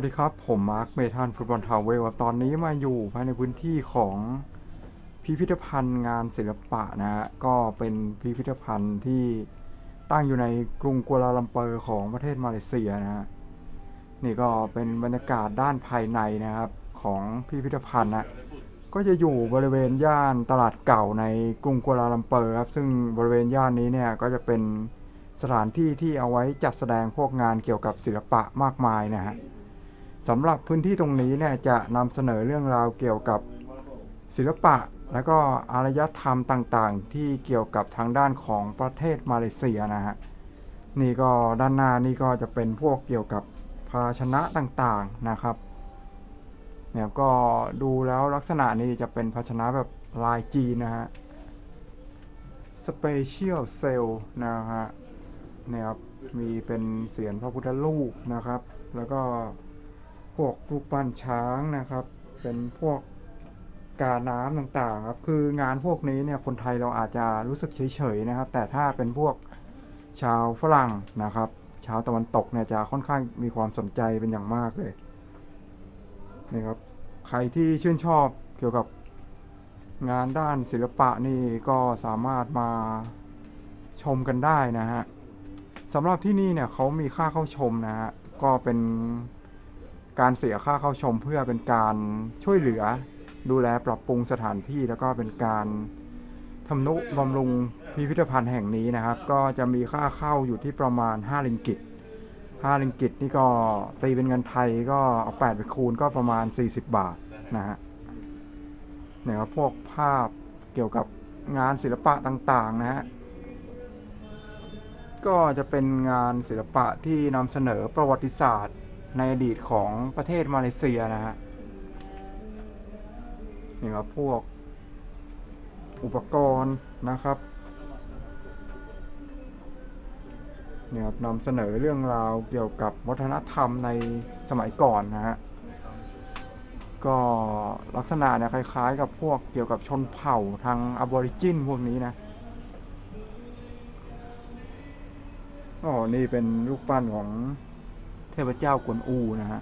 วัสดีครับ ผมมาร์คเมทันฟุตบอลทาวเวลครับตอนนี้มาอยู่ภายในพื้นที่ของพิพิธภัณฑ์งานศิลปะนะฮะ ก็เป็นพิพิธภัณฑ์ที่ตั้งอยู่ในกรุงกัวลาลัมเปอร์ของประเทศมาเลเซียนะฮะ นี่ก็เป็นบรรยากาศด้านภายในนะครับของพิพิธภัณฑ์นะ ก็จะอยู่บริเวณย่านตลาดเก่าในกรุงกัวลาลัมเปอร์ครับ ซึ่งบริเวณย่านนี้เนี่ยก็จะเป็นสถานที่ที่เอาไว้จัดแสดงพวกงานเกี่ยวกับศิลปะมากมายนะฮะ สำหรับพื้นที่ตรงนี้เนี่ยจะนำเสนอเรื่องราวเกี่ยวกับศิลปะ และก็อารยธรรมต่างๆ ที่เกี่ยวกับทางด้านของประเทศมาเลเซียนะฮะนี่ก็ด้านหน้านี่ก็จะเป็นพวกเกี่ยวกับภาชนะต่างๆนะครับเนี่ยก็ดูแล้วลักษณะนี้จะเป็นภาชนะแบบลายจีนนะฮะ Special Cell นะฮะเนี่ยครับมีเป็นเสียนพระพุทธรูปนะครับ แล้วก็ วกรูปปั้นช้างนะครับ เป็นพวกกาน้ำต่างๆครับ คืองานพวกนี้เนี่ยคนไทยเราอาจจะรู้สึกเฉยๆนะครับ แต่ถ้าเป็นพวกชาวฝรั่งนะครับ ชาวตะวันตกเนี่ยจะค่อนข้างมีความสนใจเป็นอย่างมากเลยนี่ครับใครที่ชื่นชอบเกี่ยวกับงานด้านศิลปะนี่ก็สามารถมาชมกันได้นะฮะสำหรับที่นี่เนี่ยเขามีค่าเข้าชมนะฮะก็เป็น การเสียค่าเข้าชมเพื่อเป็นการช่วยเหลือ ดูแลปรับปรุงสถานที่แล้วก็เป็นการทำนุบำรุงพิพิธภัณฑ์แห่งนี้นะครับ ก็จะมีค่าเข้าอยู่ที่ประมาณ 5 ลิงกิต5ลิงกิตนี่ก็ตีเป็นเงินไทยก็เอา8ไปคูณก็ประมาณ 40 บาทนะฮะเนี่ยครับพวกภาพเกี่ยวกับงานศิลปะต่างๆนะฮะก็จะเป็นงานศิลปะที่นำเสนอประวัติศาสตร์ ในอดีตของประเทศมาเลเซียนะฮะนี่ครับพวกอุปกรณ์นะครับเนี่ยครับนำเสนอเรื่องราวเกี่ยวกับวัฒนธรรมในสมัยก่อนนะฮะก็ลักษณะเนี่ยคล้ายๆ กับพวกเกี่ยวกับชนเผ่าทางอบอริจินพวกนี้นะอ๋อนี่เป็นรูปปั้นของ ทพเจ้ากวนอูนะฮะ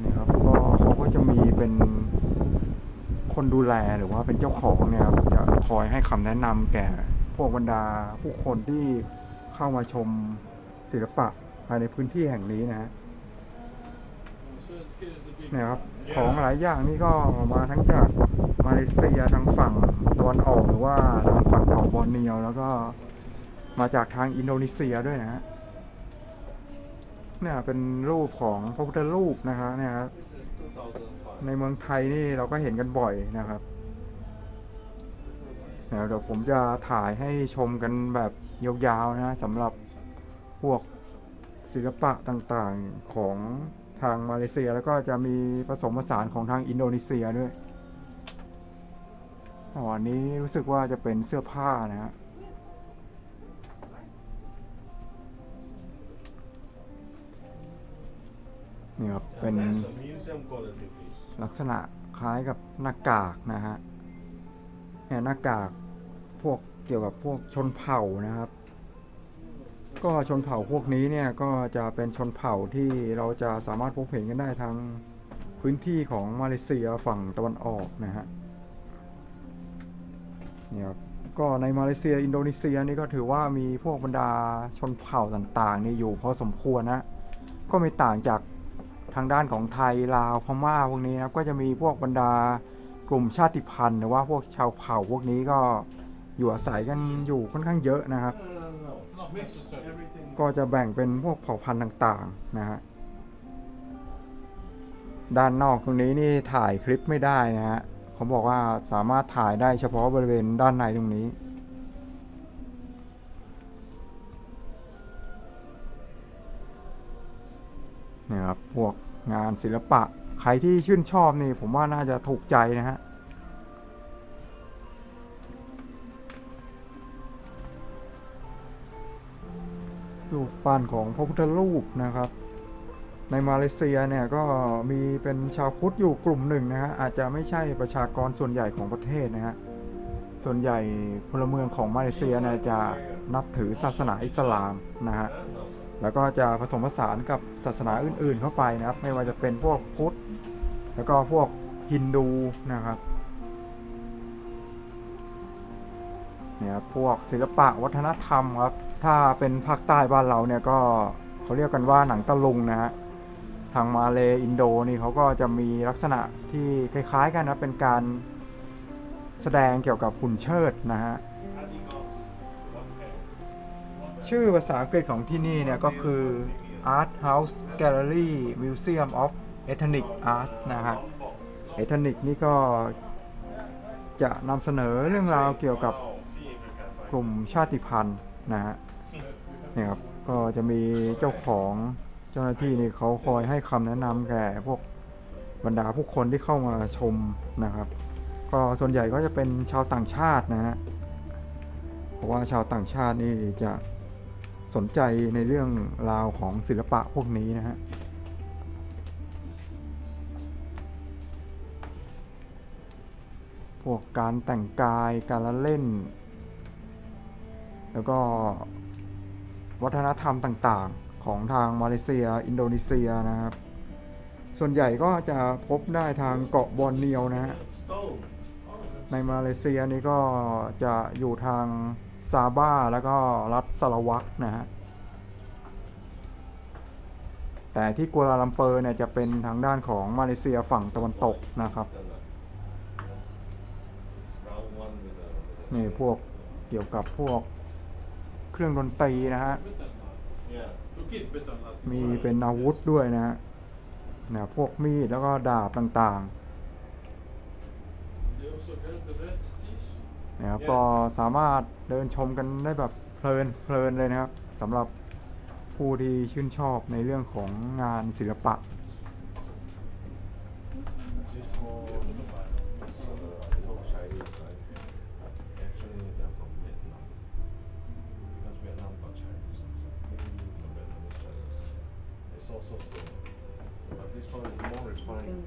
นี่ครับก็เขาก็จะมีเป็นคนดูแลหรือว่าเป็นเจ้าของเนี่ยครับจะคอยให้คำแนะนำแก่พวกบรรดาผู้คนที่เข้ามาชมศิลปะภายในพื้นที่แห่งนี้นะฮะเนี่ยครับของหลายอย่างนี่ก็มาทั้งจากมาเลเซียทางฝั่ง เนียว แล้วก็มาจากทางอินโดนีเซียด้วยนะฮะเนี่ยเป็นรูปของพระพุทธรูปนะฮะเนี่ยครับในเมืองไทยนี่เราก็เห็นกันบ่อยนะครับเดี๋ยวผมจะถ่ายให้ชมกันแบบยาวๆนะสำหรับพวกศิลปะต่างๆของทางมาเลเซียแล้วก็จะมีผสมผสานของทางอินโดนีเซียด้วย อ๋ออันนี้รู้สึกว่าจะเป็นเสื้อผ้านะฮะนี่ครับเป็นลักษณะคล้ายกับหน้ากากนะฮะเนี่ยหน้ากากพวกเกี่ยวกับพวกชนเผ่านะครับ ก็ชนเผ่าพวกนี้เนี่ยก็จะเป็นชนเผ่าที่เราจะสามารถพบเห็นกันได้ทางพื้นที่ของมาเลเซียฝั่งตะวันออกนะฮะ นี่ครับก็ในมาเลเซียอินโดนีเซียนี่ก็ถือว่ามีพวกบรรดาชนเผ่าต่างๆนี่อยู่พอสมควรนะก็ไม่ต่างจากทางด้านของไทยลาวพม่าพวกนี้นะครับก็จะมีพวกบรรดากลุ่มชาติพันธุ์หรือว่าพวกชาวเผ่าพวกนี้ก็อยู่อาศัยกันอยู่ค่อนข้างเยอะนะครับ ก็จะแบ่งเป็นพวกเผ่าพันธุ์ต่างๆนะฮะด้านนอกตรงนี้นี่ถ่ายคลิปไม่ได้นะฮะ เขาบอกว่าสามารถถ่ายได้เฉพาะบริเวณด้านในตรงนี้ นี่ครับ พวกงานศิลปะ ใครที่ชื่นชอบนี่ ผมว่าน่าจะถูกใจนะฮะรูปปั้นของพระพุทธรูปนะครับ ในมาเลเซียเนี่ยก็มีเป็นชาวพุทธอยู่กลุ่มหนึ่งนะฮะอาจจะไม่ใช่ประชากรส่วนใหญ่ของประเทศนะฮะส่วนใหญ่พลเมืองของมาเลเซียเนี่ยจะนับถือศาสนาอิสลามนะฮะแล้วก็จะผสมผสานกับศาสนาอื่นๆเข้าไปนะครับ ไม่ว่าจะเป็นพวกพุทธแล้วก็พวกฮินดูนะครับเนี่ยครับพวกศิลปะวัฒนธรรมครับถ้าเป็นภาคใต้บ้านเราเนี่ยก็เขาเรียกกันว่าหนังตะลุงนะฮะ ทางมาเลอินโดนี่เขาก็จะมีลักษณะที่คล้าย ๆ กันนะเป็นการแสดงเกี่ยวกับหุ่นเชิดนะฮะชื่อภาษาอังกฤษของที่นี่เนี่ยก็คือ Art House Gallery Museum of Ethnic Art นะครับ Ethnic นี่ก็จะนำเสนอเรื่องราวเกี่ยวกับกลุ่มชาติพันธุ์นะฮะเนี่ยครับก็จะมีเจ้าของ จ้าหน้าที่นี่เขาคอยให้คำแนะนำแก่พวกบรรดาผู้คนที่เข้ามาชมนะครับ ก็ส่วนใหญ่ก็จะเป็นชาวต่างชาตินะฮะเพราะว่าชาวต่างชาตินี่จะสนใจในเรื่องราวของศิลปะพวกนี้นะฮะพวกการแต่งกายการละเล่น แล้วก็วัฒนธรรมต่างๆ ของทางมาเลเซีย อินโดนีเซียนะครับ ส่วนใหญ่ก็จะพบได้ทางเกาะบอร์เนียวนะฮะในมาเลเซียนี่ก็จะอยู่ทางซาบ้าแล้วก็รัฐสาวักนะฮะแต่ที่กัวลาลัมเปอร์เนี่ยจะเป็นทางด้านของมาเลเซียฝั่งตะวันตกนะครับนี่พวกเกี่ยวกับพวกเครื่องดนตรีนะฮะ มีเป็นอาวุธด้วยนะฮะนะพวกมีดแล้วก็ดาบต่าง They also held the red teeth. ๆนะครับก็สามารถเดินชมกันได้แบบเพลินเพลินเลยนะครับสำหรับผู้ที่ชื่นชอบในเรื่องของงานศิลปะ Chinese. It's also same. But this one is more refined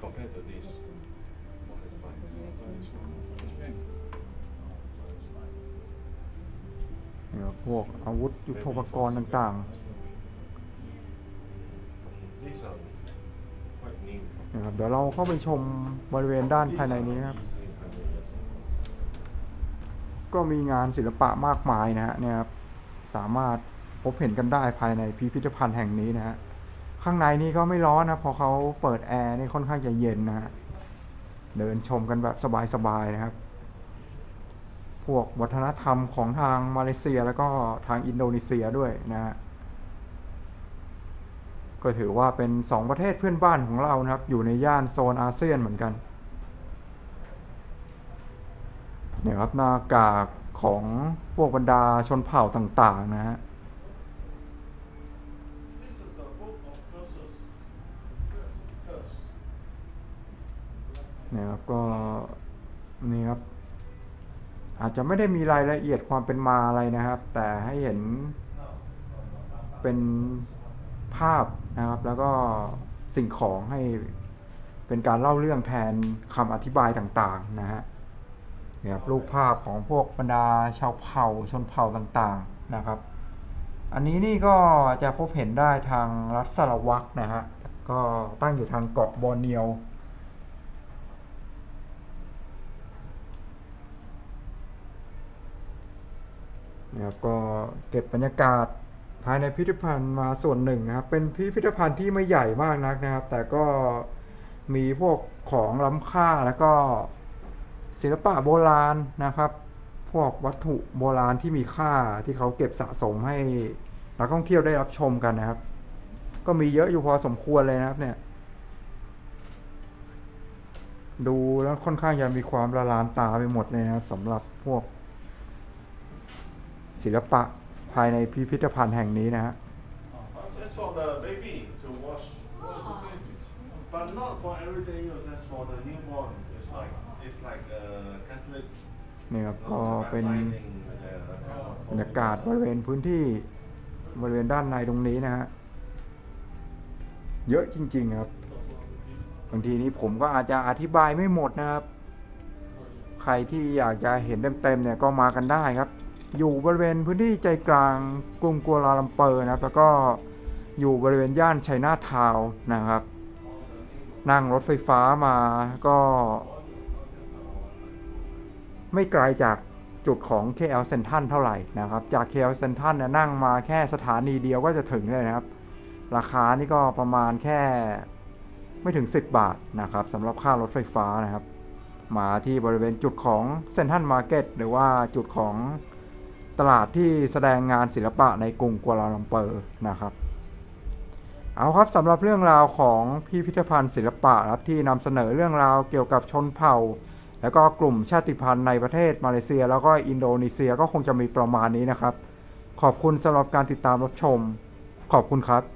compared to this. More refined. This one. เนี่ยพวกอาวุธยุทโธปกรณ์ต่าง These are quite new. ๆนะครับเดี๋ยวเราเข้าไปชมบริเวณด้านภายในนี้นะครับ Easily 100 years old. ก็มีงานศิลปะมากมายนะฮะเนี่ยครับสามารถพ บเห็นกันได้ภายในพิพิธภัณฑ์แห่งนี้นะฮะ ข้างในนี่ก็ไม่ร้อนนะพอเขาเปิดแอร์นี่ค่อนข้างจะเย็นนะฮะ เดินชมกันแบบสบายๆนะครับ พวกวัฒนธรรมของทางมาเลเซียแล้วก็ทางอินโดนีเซียด้วยนะฮะก็ถือว่าเป็นสองประเทศเพื่อนบ้านของเรานะครับ อยู่ในย่านโซนอาเซียนเหมือนกันเนี่ยครับหน้ากากของพวกบรรดาชนเผ่าต่าง ๆ นะฮะ This is a book of curses. Curse. เนี่ยครับก็นี่ครับ อาจจะไม่ได้มีรายละเอียดความเป็นมาอะไรนะครับ แต่ให้เห็นเป็นภาพนะครับ แล้วก็สิ่งของให้เป็นการเล่าเรื่องแทนคำอธิบายต่างๆนะฮะเนี่ยครับรูปภาพของพวกบรรดาชาวเผ่าชนเผ่าต่างๆนะครับ อันนี้นี่ก็จะพบเห็นได้ทางรัฐสารวักนะฮะก็ตั้งอยู่ทางเกาะบอร์เนียว นะครับก็เก็บบรรยากาศภายในพิพิธภัณฑ์มาส่วนหนึ่งนะครับ เป็นพิพิธภัณฑ์ที่ไม่ใหญ่มากนักนะครับ แต่ก็มีพวกของล้ำค่าแล้วก็ศิลปะโบราณนะครับ พวกวัตถุโบราณที่มีค่าที่เขาเก็บสะสมให้นักท่องเที่ยวได้รับชมกันนะครับ ก็มีเยอะอยู่พอสมควรเลยนะครับเนี่ย ดูแล้วค่อนข้างจะมีความละลานตาไปหมดเลยนะครับสำหรับพวก ศิลปะภายในพิพิธภัณฑ์แห่งนี้นะฮะ That's for the baby to wash. But not for everyday use, that's for the newborn. It's like it's like a Catholic นี่ครับ uh, ก็เป็น baptizing the kind of บรรยากาศบริเวณพื้นที่บริเวณด้านในตรงนี้นะฮะ เยอะจริง ๆ ครับ บางทีนี้ผมก็อาจจะอธิบายไม่หมดนะครับ ใครที่อยากจะเห็นเต็มๆเนี่ยก็มากันได้ครับ อยู่บริเวณพื้นที่ใจกลางกรุงกัวลาลัมเปอร์นะครับ แล้วก็อยู่บริเวณย่านไชน่าทาวน์นะครับ นั่งรถไฟฟ้ามาก็ ไม่ไกลจากจุดของ KL Central เท่าไหร่นะครับ จาก KL Central เนี่ยนั่งมาแค่สถานีเดียวก็จะถึงเลยนะครับ ราคานี่ก็ประมาณแค่ไม่ถึง 10 บาทนะครับสำหรับค่ารถไฟฟ้านะครับ มาที่บริเวณจุดของเซนทันมาร์เก็ตหรือว่าจุดของ ตลาดที่แสดงงานศิลปะในกรุงกัวลาลัมเปอร์นะครับ เอาครับสำหรับเรื่องราวของพิพิธภัณฑ์ศิลปะครับที่นำเสนอเรื่องราวเกี่ยวกับชนเผ่า แล้วก็กลุ่มชาติพันธุ์ในประเทศมาเลเซีย แล้วก็อินโดนีเซียก็คงจะมีประมาณนี้นะครับ ขอบคุณสำหรับการติดตามรับชม ขอบคุณครับ